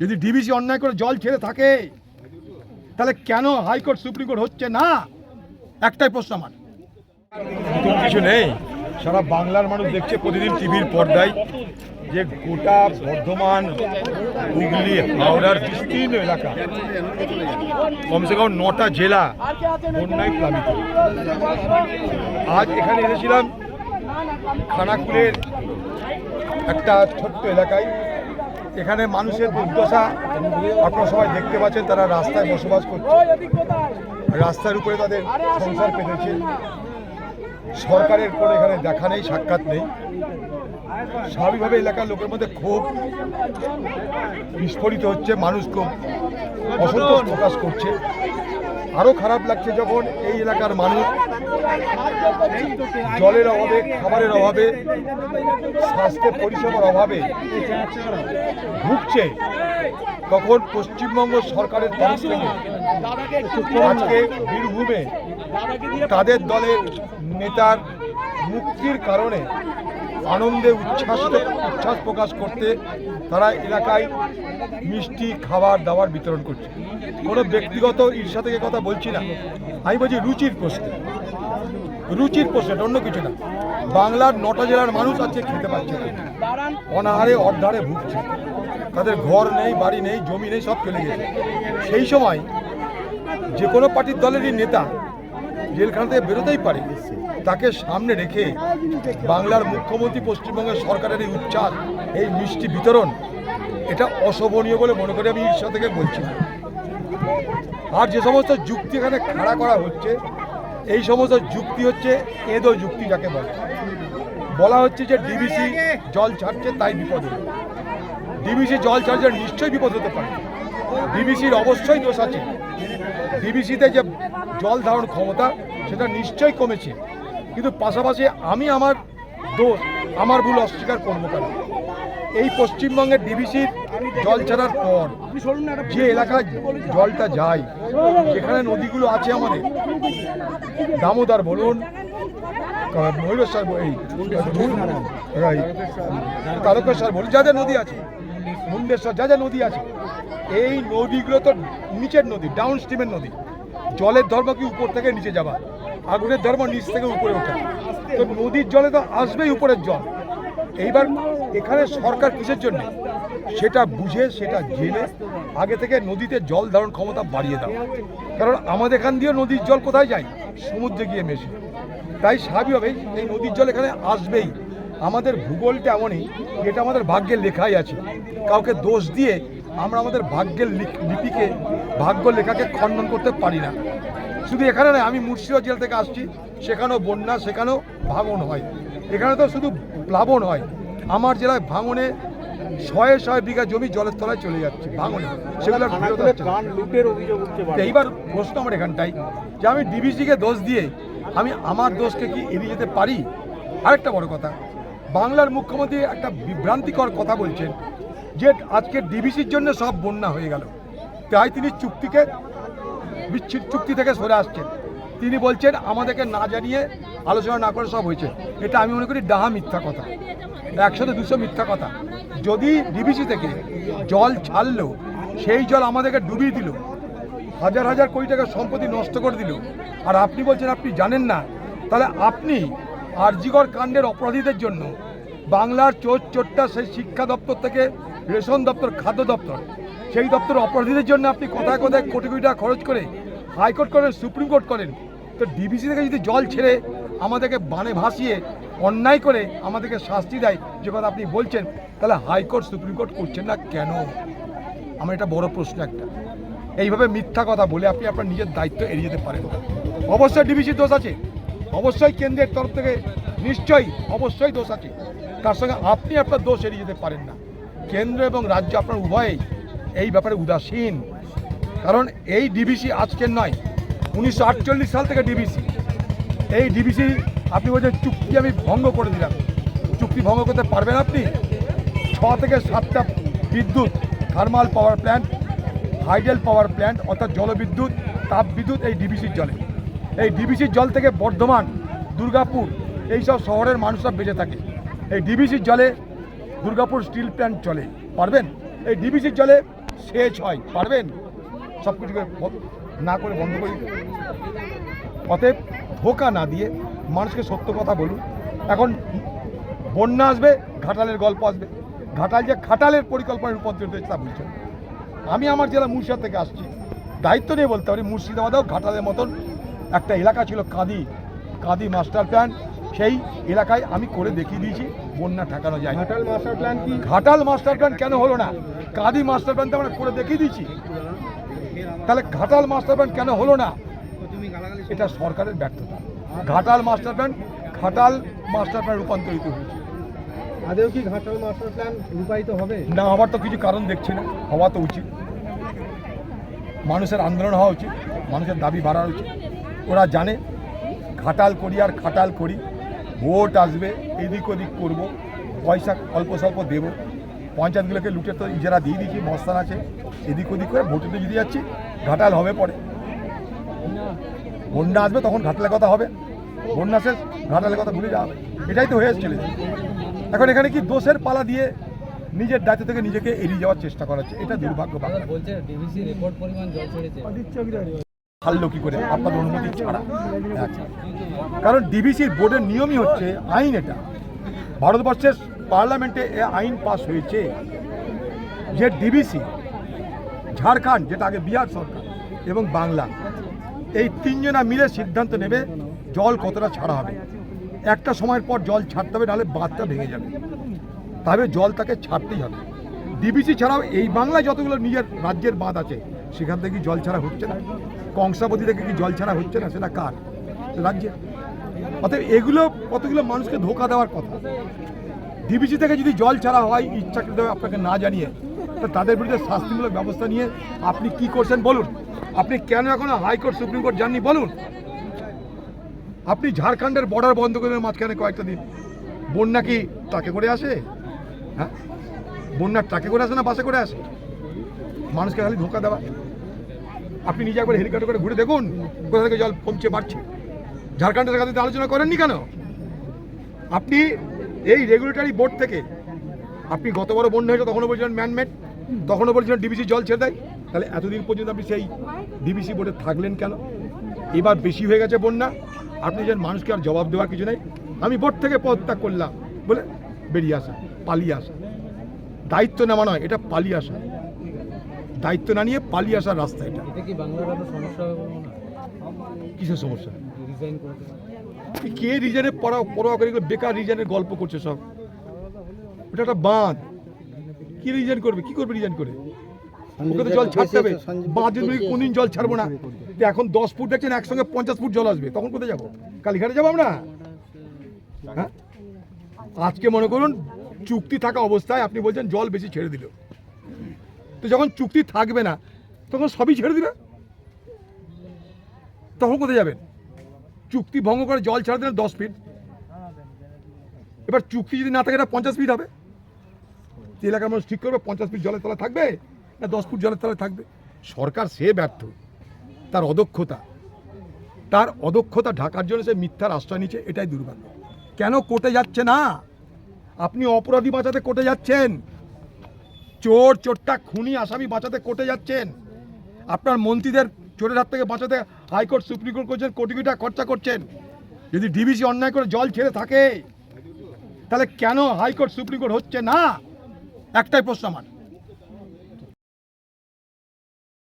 যদি ডিবিসি অন্যায় করে জল ছেড়ে থাকে, তাহলে কেন হাইকোর্ট, সুপ্রিম কোর্ট হচ্ছে না? একটাই প্রশ্ন আমার। কিছু নেই। সারা বাংলার মানুষ দেখছে প্রতিদিন টিভির পর্দায় যে গোটা বর্ধমান, হুগলি, হাওড়ার বিস্তীর্ণ এলাকা। কমসে কম নটা জেলা বন্যায় প্লাবিত। আজ এখানে এসেছিলাম খানাকুলের একটা ছোট্ট এলাকায়। এখানে মানুষের দুর্দশা আপনারা সবাই দেখতে পাচ্ছেন, তারা রাস্তায় বসবাস করছে। রাস্তার উপরে তাদের সংসার পেতেছে। সরকারের কোনো এখানে দেখা নেই, সাক্ষাৎ নেই। স্বাভাবিকভাবে এলাকার লোকের মধ্যে খুব বিস্ফোরিত হচ্ছে, মানুষ খুব অসন্তোষ প্রকাশ করছে। আরও খারাপ লাগছে যখন এই এলাকার মানুষ জলের অভাবে, খাবারের অভাবে, স্বাস্থ্য পরিষেবার অভাবে ভুগছে। তখন পশ্চিমবঙ্গ সরকারের আজকে বীরভূমে তাদের দলের নেতার মুক্তির কারণে আনন্দে উচ্ছ্বাস উচ্ছ্বাস প্রকাশ করতে তারা এলাকায় মিষ্টি, খাবার, দাবার বিতরণ করছে। কোনো ব্যক্তিগত ঈর্ষা থেকে কথা বলছি না। আমি বলছি রুচির প্রশ্ন। রুচির প্রশ্ন অন্য কিছু না। বাংলার নটা জেলার মানুষ আজকে খেতে পাচ্ছে না। অনাহারে অর্ধারে ভুগছে। তাদের ঘর নেই, বাড়ি নেই, জমি নেই, সব চলে গেছে। সেই সময় যে কোনো পার্টির দলেরই নেতা জেলখানা থেকে বেরোতেই পারে। তাকে সামনে রেখে বাংলার মুখ্যমন্ত্রী পশ্চিমবঙ্গের সরকারের এই উচ্চাস এই মিষ্টি বিতরণ, এটা অশোভনীয় বলে মনে করি আমি ঈর্ষা থেকে বলছি আর যে সমস্ত যুক্তি এখানে খাড়া করা হচ্ছে, এই সমস্ত যুক্তি হচ্ছে এদো যুক্তি যাকে বলে। বলা হচ্ছে যে ডিবিসি জল ছাড়ছে তাই বিপদ। হলো ডিবিসি জল ছাড়ছে নিশ্চয়ই বিপদ হতে পারে। ডিবিসির অবশ্যই দোষ আছে। ডিবিসিতে যে জল ধারণ ক্ষমতা, সেটা নিশ্চয়ই কমেছে। কিন্তু পাশাপাশি আমি আমার দোষ, আমার ভুল অস্বীকার করব কেন? এই পশ্চিমবঙ্গের ডিবিসির জল ছাড়ার পর যে এলাকায় জলটা যায়, যেখানে নদীগুলো আছে আমাদের, দামোদর বলুন ময়ূরেশ্বর এই তারকেশ্বর বলুন, যা যা নদী আছে, মুন্ডেশ্বর, যা যা নদী আছে, এই নদীগুলো তো নিচের নদী ডাউন স্ট্রিমের নদী, জলের ধর্ম কি উপর থেকে নিচে যাবা আগুনের ধর্ম নিচ থেকে উপরে ওঠা। তো নদীর জলে তো আসবেই উপরের জল। এইবার এখানে সরকার কিসের জন্য? সেটা বুঝে, সেটা জেনে আগে থেকে নদীতে জল ধারণ ক্ষমতা বাড়িয়ে দাও। কারণ আমাদের এখান দিয়ে নদীর জল কোথায় যায়? সমুদ্রে গিয়ে মেশে। তাই স্বাভাবিকভাবেই এই নদীর জল এখানে আসবেই। আমাদের ভূগোলটা এমনই, এটা আমাদের ভাগ্যের লেখাই আছে। কাউকে দোষ দিয়ে আমরা আমাদের ভাগ্যের লিপিকে, ভাগ্য লেখাকে খণ্ডন করতে পারি না। শুধু এখানে নয় আমি মুর্শিদাবাদ জেলা থেকে আসছি। সেখানেও বন্যা সেখানেও ভাঙন হয়। এখানে তো শুধু প্লাবন হয়। আমার জেলায় ভাঙনে শয়ে শয়ে বিঘা জমি জলের তলায় চলে যাচ্ছে ভাঙনে। সেগুলো এইবার প্রশ্ন আমার এখানটাই যে আমি ডিবিসিকে দোষ দিয়ে আমি আমার দোষকে কি এড়িয়ে যেতে পারি? আরেকটা বড় কথা বাংলার মুখ্যমন্ত্রী একটা বিভ্রান্তিকর কথা বলছেন যে আজকে ডিবিসির জন্য সব বন্যা হয়ে গেল। তাই তিনি চুক্তিকে বিচ্ছিন্ন চুক্তি থেকে সরে আসছেন। তিনি বলছেন, আমাদেরকে না জানিয়ে আলোচনা না করে সব হয়েছে। এটা আমি মনে করি ডাহা মিথ্যা কথা। একশোতে দুশো মিথ্যা কথা। যদি ডিবিসি থেকে জল ছাড়লো, সেই জল আমাদেরকে ডুবিয়ে দিল, হাজার হাজার কোটি টাকার সম্পত্তি নষ্ট করে দিল, আর আপনি বলছেন আপনি জানেন না, তাহলে আপনি আরজিকর কাণ্ডের অপরাধীদের জন্য বাংলার চোর চোরটা সেই শিক্ষা দপ্তর থেকে রেশন দপ্তর, খাদ্য দপ্তর সেই দপ্তর অপরাধীদের জন্য আপনি কোথায় কোথায় কোটি কোটি টাকা খরচ করে হাইকোর্ট করেন, সুপ্রিম কোর্ট করেন, তো ডিবিসি থেকে যদি জল ছেড়ে আমাদেরকে বানে ভাসিয়ে অন্যায় করে আমাদেরকে শাস্তি দেয়, যে কথা আপনি বলছেন, তাহলে হাইকোর্ট, সুপ্রিম কোর্ট করছেন না কেন? আমার এটা বড় প্রশ্ন একটা। এইভাবে মিথ্যা কথা বলে আপনি আপনার নিজের দায়িত্ব এড়িয়ে যেতে পারেন। অবশ্যই ডিবিসির দোষ আছে। অবশ্যই কেন্দ্রের তরফ থেকে নিশ্চয়ই, অবশ্যই দোষ আছে। তার সঙ্গে আপনি আপনার দোষ এড়িয়ে যেতে পারেন না। কেন্দ্র এবং রাজ্য আপনার উভয়ই এই ব্যাপারে উদাসীন। কারণ এই ডিবিসি আজকের নয়, উনিশশো সাল থেকে ডিবিসি। এই ডিবিসি, আপনি বলছেন চুক্তি আমি ভঙ্গ করে দিলাম। চুক্তি ভঙ্গ করতে পারবেন আপনি? ছ থেকে সাতটা বিদ্যুৎ thermal power plant hydel power plant অর্থাৎ জলবিদ্যুৎ তাপ বিদ্যুৎ এই ডিবিসির জলে। এই ডিবিসির জল থেকে বর্ধমান, দুর্গাপুর এইসব শহরের মানুষরা বেঁচে থাকে। এই ডিবিসির জলে দুর্গাপুর স্টিল প্ল্যান্ট চলে। পারবেন? এই ডিবিসির জলে সেচ হয়, পারবেন? সব কিছুকে না করে বন্ধ করি? অতএব ধোকা না দিয়ে মানুষকে সত্য কথা বলুন। এখন বন্যা আসবে, ঘাটালের গল্প আসবে। ঘাটাল যে ঘাটালের পরিকল্পনায় রূপান্তরিত হয়েছে তা বুঝছেন আমি আমার জেলা মুর্শিদাবাদ থেকে আসছি। দায়িত্ব নিয়ে বলতে পারি, মুর্শিদাবাদেও ঘাটালের মতন একটা এলাকা ছিল কাঁদি। কাঁদি মাস্টার প্ল্যান সেই এলাকায় আমি করে দেখিয়ে দিয়েছি বন্যা ঠেকানো যায় ঘাটাল মাস্টার প্ল্যান কি? ঘাটাল মাস্টার প্ল্যান কেন হলো না? কাদি মাস্টার প্ল্যান তো আমরা করে দেখিয়ে দিয়েছি। তাহলে ঘাটাল মাস্টার প্ল্যান কেন হলো না? এটা সরকারের ব্যর্থতা। Ghatal master plan Ghatal master plan রূপান্তরিত হয়েছে। আদেও কি ঘাটাল মাস্টার প্ল্যান রূপায়িত হবে? না হওয়ার তো কিছু কারণ দেখছি না। হওয়া তো উচিত। মানুষের আন্দোলন হওয়া উচিত। মানুষের দাবি বাড়া উচিত। ওরা জানে ঘাটাল করি আর খাটাল করি। ভোট আসবে, এদিক ওদিক করব। পয়সা অল্প স্বল্প দেবো। পঞ্চায়েতগুলোকে লুটে তো ইজারা দিয়ে দিচ্ছি মস্তান আছে। এদিক ওদিক করে ভোটে তো জিতে যাচ্ছি, ঘাটাল হবে পরে। বন্যা আসবে তখন ঘাটালের কথা হবে। বন্যা শেষ, ঘাটালের কথা ভুলে যাওয়া হবে। এটাই তো হয়ে চলেছে এখন এখানে কি দোষের পালা দিয়ে নিজের দায়িত্ব থেকে নিজেকে এড়িয়ে যাওয়ার চেষ্টা করা হচ্ছে? এটা দুর্ভাগ্য বাংলা বলছে হারলো কি করে? আপনাদের অনুমতি ছাড়া। কারণ ডিবিসির বোর্ডের নিয়মই হচ্ছে আইন এটা। ভারতবর্ষের পার্লামেন্টে এ আইন পাস হয়েছে। যে ডিবিসি ঝাড়খণ্ড, যেটা আগে বিহার সরকার এবং বাংলা, এই তিনজনা মিলে সিদ্ধান্ত নেবে জল কতটা ছাড়া হবে। একটা সময়ের পর জল ছাড়তে হবে, নাহলে বাঁধটা ভেঙে যাবে। তবে জল তাকে ছাড়তেই হবে। ডিবিসি ছাড়াও এই বাংলায় যতগুলো নিজের রাজ্যের বাঁধ আছে, সেখান থেকে জল ছাড়া হচ্ছে না? কংসাবতী থেকে কি জল ছাড়া হচ্ছে না? সেটা কার? রাজ্যের অতএব এগুলো কতগুলো মানুষকে ধোকা দেওয়ার কথা। ডিবিসি থেকে যদি জল ছাড়া হয়, ইচ্ছাকৃতভাবে আপনাকে না জানিয়ে, তো তাদের বিরুদ্ধে শাস্তিমূলক ব্যবস্থা নিয়ে আপনি কি করছেন বলুন। আপনি কেন এখনও হাইকোর্ট, সুপ্রিম কোর্ট যাননি বলুন। আপনি ঝাড়খণ্ডের বর্ডার বন্ধ করে মাঝখানে কয়েকটা দিন। বন্যা কি তাকে করে আসে? হ্যাঁ? বন্যার ট্রাকে করে আসে না বাসে করে আসে? মানুষকে খালি ধোকা দেওয়া। আপনি নিজে একবার হেলিকপ্টার করে ঘুরে দেখুন, কোথা থেকে জল কমছে, বাড়ছে। ঝাড়খণ্ডের কাছে আলোচনা করেননি কেন? আপনি এই রেগুলেটরি বোর্ড থেকে, আপনি গত বড় বন্যা হয়েছে, তখনও বলছিলেন ম্যানমেড তখনও বলছিলেন ডিবিসি জল ছেড়ে দেয়। তাহলে এতদিন পর্যন্ত আপনি সেই ডিবিসি বোর্ডে থাকলেন কেন? এবার বেশি হয়ে গেছে বন্যা, আপনি যেন মানুষকে আর জবাব দেওয়ার কিছু নেই। আমি বোর্ড থেকে পদত্যাগ করলাম, বলে বেরিয়ে আসা, পালিয়ে আসা। দায়িত্ব নেওয়া নয় এটা পালিয়ে আসা। দায়িত্ব না নিয়ে পালিয়ে আসার রাস্তা এটা। কিসের সমস্যা? রিজাইন কে রিজনের পড়া পড়া করে বেকার রিজনের গল্প করছে সব। ওটা একটা বাঁধ। কি রিজন করবে? কি করবে রিজন করে? ওকে তো জল ছাড়তে হবে। বাঁধ যদি বলি কোনদিন জল ছাড়বো না। তো এখন দশ ফুট দেখছেন একসঙ্গে পঞ্চাশ ফুট জল আসবে। তখন কোথায় যাব? কালীঘাটে যাব আমরা? হ্যাঁ? আজকে মনে করুন চুক্তি থাকা অবস্থায় আপনি বলছেন জল বেশি ছেড়ে দিল। তো যখন চুক্তি থাকবে না, তখন সবই ছেড়ে দিবে? তখন কোথায় যাবেন? চুক্তি ভঙ্গ করে জল ছাড়া দিলেন দশ ফিট এবার চুক্তি যদি না থাকে, এটা পঞ্চাশ ফিট হবে। যে এলাকার মানুষ ঠিক করবে, পঞ্চাশ ফিট জলের তলায় থাকবে না দশ ফুট জলের তলায় থাকবে? সরকার সে ব্যর্থ। তার অদক্ষতা। তার অদক্ষতা ঢাকার জন্য সে মিথ্যার আশ্রয় নিচ্ছে, এটাই দুর্ভাগ্য। কেন কোর্টে যাচ্ছে না? আপনি অপরাধী বাঁচাতে কোর্টে যাচ্ছেন। চোর, চোরটা, খুনি, আসামি বাঁচাতে কোর্টে যাচ্ছেন। আপনার মন্ত্রীদের চোরের হাত থেকে বাঁচাতে হাইকোর্ট, সুপ্রিম কোর্ট করছেন কোটি কোটি টাকা খরচা করছেন। যদি ডিবিসি অন্যায় করে জল ছেড়ে থাকে, তাহলে কেন হাইকোর্ট, সুপ্রিম কোর্ট হচ্ছে না? একটাই প্রশ্ন আমার।